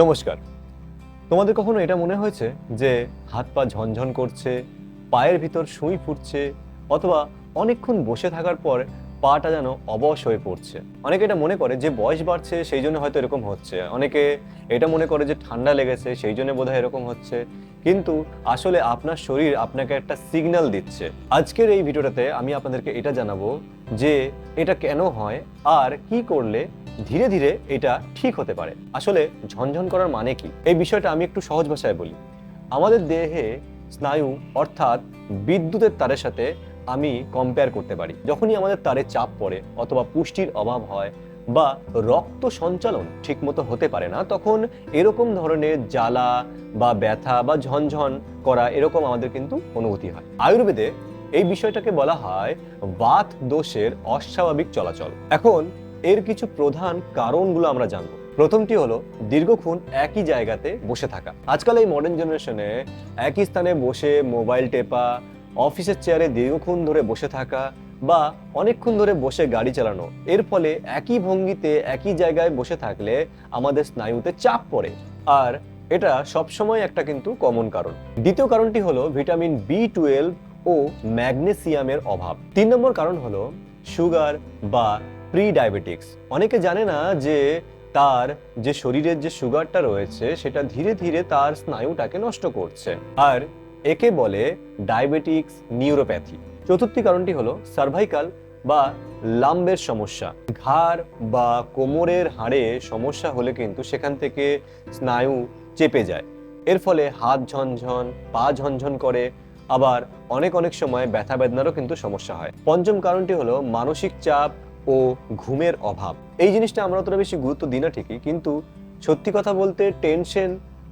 নমস্কার। তোমাদের কখনো এটা মনে হয়েছে যে হাত পা ঝনঝন করছে, পায়ের ভিতর সুই ফুটছে, অথবা অনেকক্ষণ বসে থাকার পর পাটা যেন অবশ হয়ে পড়ছে? অনেকে এটা মনে করে যে বয়স বাড়ছে, সেই জন্য হয়তো এরকম হচ্ছে। অনেকে এটা মনে করে যে ঠান্ডা লেগেছে, সেই জন্য বোধহয় এরকম হচ্ছে। কিন্তু আসলে আপনার শরীর আপনাকে একটা সিগন্যাল দিচ্ছে। আজকের এই ভিডিওটাতে আমি আপনাদেরকে এটা জানাব যে এটা কেন হয় আর কি করলে ধীরে ধীরে এটা ঠিক হতে পারে। আসলে ঝনঝন করার মানে কি? এই বিষয়টা আমি একটু সহজ ভাষায় বলি। আমাদের দেহে স্নায়ু অর্থাৎ বিদ্যুতের তারের সাথে আমি কম্পেয়ার করতে পারি। যখনই আমাদের তারে চাপ পড়ে অথবা পুষ্টির অভাব হয় বা রক্ত সঞ্চালন ঠিকমতো হতে পারে না, তখন এরকম ধরনের জ্বালা বা ব্যথা বা ঝনঝন করা এরকম আমাদের কিন্তু অনুভূতি হয়। আয়ুর্বেদে এই বিষয়টাকে বলা হয় বাত দোষের অস্বাভাবিক চলাচল। এখন এর কিছু প্রধান কারণগুলো আমরা জানব। প্রথমটি হলো, দীর্ঘক্ষণ একই জায়গাতে বসে থাকা। আজকাল এই মডার্ন জেনারেশনে একই স্থানে বসে মোবাইল টেপা অফিসের চেয়ারে দীর্ঘক্ষণ ধরে বসে থাকা বা অনেকক্ষণ ধরে বসে গাড়ি চালানো, এর ফলে একই ভঙ্গিতে, একই জায়গায় বসে থাকলে আমাদের স্নায়ুতে চাপ পড়ে। আর এটা সবসময় একটা কিন্তু কমন কারণ। দ্বিতীয় কারণটি হলো ভিটামিন বি টুয়েলভ ও ম্যাগনেসিয়ামের অভাব। তিন নম্বর কারণ হলো সুগার বা প্রি ডায়াবেটিক্স অনেকে জানে না যে তার যে শরীরের যে সুগারটা রয়েছে, সেটা ধীরে ধীরে তার স্নায়ুটাকে নষ্ট করছে। আর একে বলে ডায়াবেটিক্স নিউরোপ্যাথি চতুর্থী কারণটি হলো সার্ভাইকাল বা লাম্বের সমস্যা। ঘাড় বা কোমরের হাড়ে সমস্যা হলে কিন্তু সেখান থেকে স্নায়ু চেপে যায়। এর ফলে হাত ঝনঝন, পা ঝনঝন করে। আবার অনেক অনেক সময় ব্যথা বেদনারও কিন্তু সমস্যা হয়। পঞ্চম কারণটি হলো মানসিক চাপ ও ঘুমের অভাব। এই জিনিসটা আমরা অতটা বেশি গুরুত্ব দিই না ঠিকই, কিন্তু সত্যি কথা বলতে টেনশন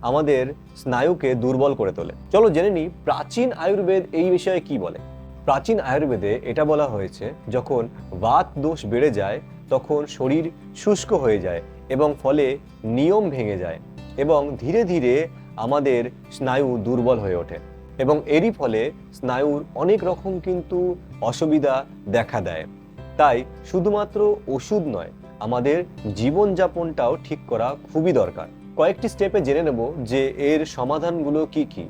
আমাদের স্নায়ুকে দুর্বল করে তোলে। চলো জেনে নিই, প্রাচীন আয়ুর্বেদ এই বিষয়ে কি বলে? প্রাচীন আয়ুর্বেদে এটা বলা হয়েছে, যখন বাত দোষ বেড়ে যায়, তখন শরীর শুষ্ক হয়ে যায় এবং ফলে নিয়ম ভেঙে যায় এবং ধীরে ধীরে আমাদের স্নায়ু দুর্বল হয়ে ওঠে এবং এরই ফলে স্নায়ুর অনেক রকম কিন্তু অসুবিধা দেখা দেয়। তাই শুধুমাত্র ওষুধ নয়, আমাদের জীবনযাপনটাও ঠিক করা খুবই দরকার। কয়েকটি স্টেপে জেনে নেব যে এর সমাধানগুলো কি কি।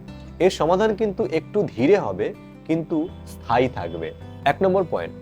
এর সমাধান কিন্তু একটু ধীরে হবে, কিন্তু স্থায়ী থাকবে। এক নম্বর পয়েন্ট,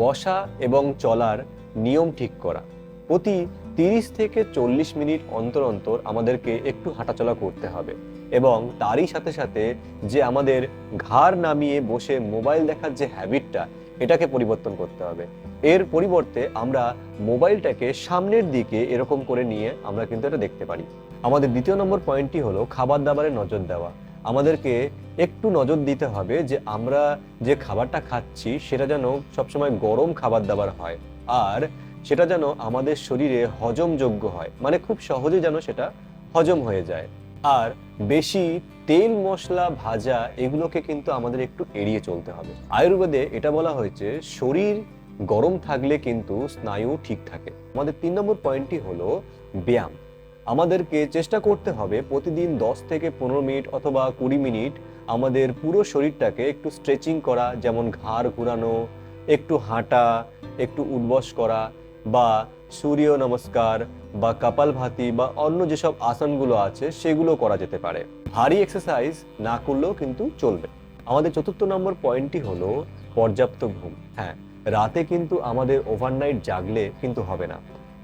বসা এবং চলার নিয়ম ঠিক করা। প্রতি তিরিশ থেকে চল্লিশ মিনিট অন্তর অন্তর আমাদেরকে একটু হাঁটাচলা করতে হবে এবং তারই সাথে সাথে যে আমাদের ঘাড় নামিয়ে বসে মোবাইল দেখার যে হ্যাবিটটা এটাকে পরিবর্তন করতে হবে। এর পরিবর্তে আমরা মোবাইলটাকে সামনের দিকে এরকম করে নিয়ে আমরা কিন্তু এটা দেখতে পারি। আমাদের দ্বিতীয় নম্বর পয়েন্টটি হলো খাবার দাবারে নজর দেওয়া। আমাদেরকে একটু নজর দিতে হবে যে আমরা যে খাবারটা খাচ্ছি সেটা যেন সবসময় গরম খাবার দাবার হয় আর সেটা যেন আমাদের শরীরে হজমযোগ্য হয়। মানে খুব সহজে যেন সেটা হজম হয়ে যায়। আর বেশি তেল মশলা, ভাজা এগুলোকে কিন্তু আমাদের একটু এড়িয়ে চলতে হবে। আয়ুর্বেদে এটা বলা হয়েছে, শরীর গরম থাকলে কিন্তু স্নায়ু ঠিক থাকে। আমাদের তিন নম্বর পয়েন্টটি হলো ব্যায়াম। আমাদেরকে চেষ্টা করতে হবে প্রতিদিন দশ থেকে পনেরো মিনিট অথবা কুড়ি মিনিট আমাদের পুরো শরীরটাকে একটু স্ট্রেচিং করা, যেমন ঘাড় ঘুরানো, একটু হাঁটা, একটু উঠবস করা বা সূর্য নমস্কার বা কপালভাতি বা অন্য যেসব আসনগুলো আছে, সেগুলো করা যেতে পারে। ভারী এক্সারসাইজ না করলেও কিন্তু চলবে। আমাদের চতুর্থ নম্বর পয়েন্টটি হলো পর্যাপ্ত ঘুম। হ্যাঁ রাতে কিন্তু আমাদের ওভারনাইট জাগলে কিন্তু হবে না।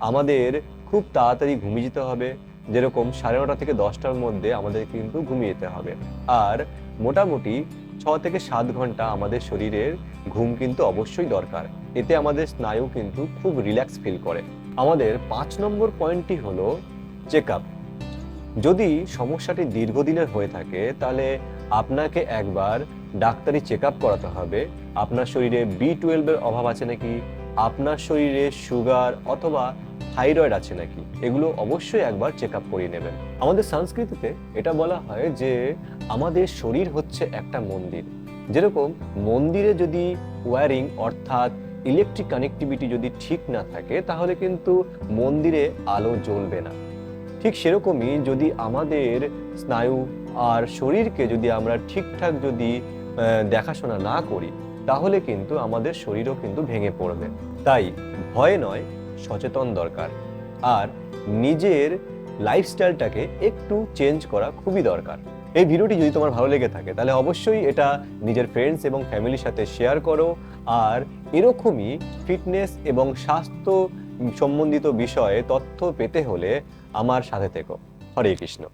আমাদের খুব তাড়াতাড়ি ঘুমিয়ে যেতে হবে। যেরকম সাড়ে নটা থেকে দশটার মধ্যে আমাদের কিন্তু ঘুমিয়ে যেতে হবে। আর মোটামুটি ছ থেকে সাত ঘণ্টা আমাদের শরীরের ঘুম কিন্তু অবশ্যই দরকার। এতে আমাদের স্নায়ু কিন্তু খুব রিল্যাক্স ফিল করে। আমাদের পাঁচ নম্বর পয়েন্টটি হলো চেক যদি সমস্যাটি দীর্ঘদিনের হয়ে থাকে, তাহলে আপনাকে একবার ডাক্তারি চেক আপ করাতে হবে। আপনার শরীরে বি টুয়েলভের অভাব আছে নাকি? আপনার শরীরে সুগার অথবা থাইরয়েড আছে নাকি? এগুলো অবশ্যই একবার চেক আপ করিয়ে নেবেন। আমাদের সংস্কৃতিতে এটা বলা হয় যে, আমাদের শরীর হচ্ছে একটা মন্দির। যেরকম মন্দিরে যদি ওয়্যারিং অর্থাৎ ইলেকট্রিক কানেক্টিভিটি যদি ঠিক না থাকে, তাহলে কিন্তু মন্দিরে আলো জ্বলবে না। ঠিক সেরকমই যদি আমাদের স্নায়ু আর শরীরকে যদি আমরা ঠিকঠাক যদি দেখাশোনা না করি, তাহলে কিন্তু আমাদের শরীরও কিন্তু ভেঙে পড়বে। তাই ভয় নয়, সচেতন দরকার। আর নিজের লাইফস্টাইলটাকে একটু চেঞ্জ করা খুবই দরকার। এই ভিডিওটি যদি তোমার ভালো লেগে থাকে, তাহলে অবশ্যই এটা নিজের ফ্রেন্ডস এবং ফ্যামিলির সাথে শেয়ার করো। আর এরকমই ফিটনেস এবং স্বাস্থ্য সম্বন্ধিত বিষয়ে তথ্য পেতে হলে আমার সাথে থেকো। হরে কৃষ্ণ।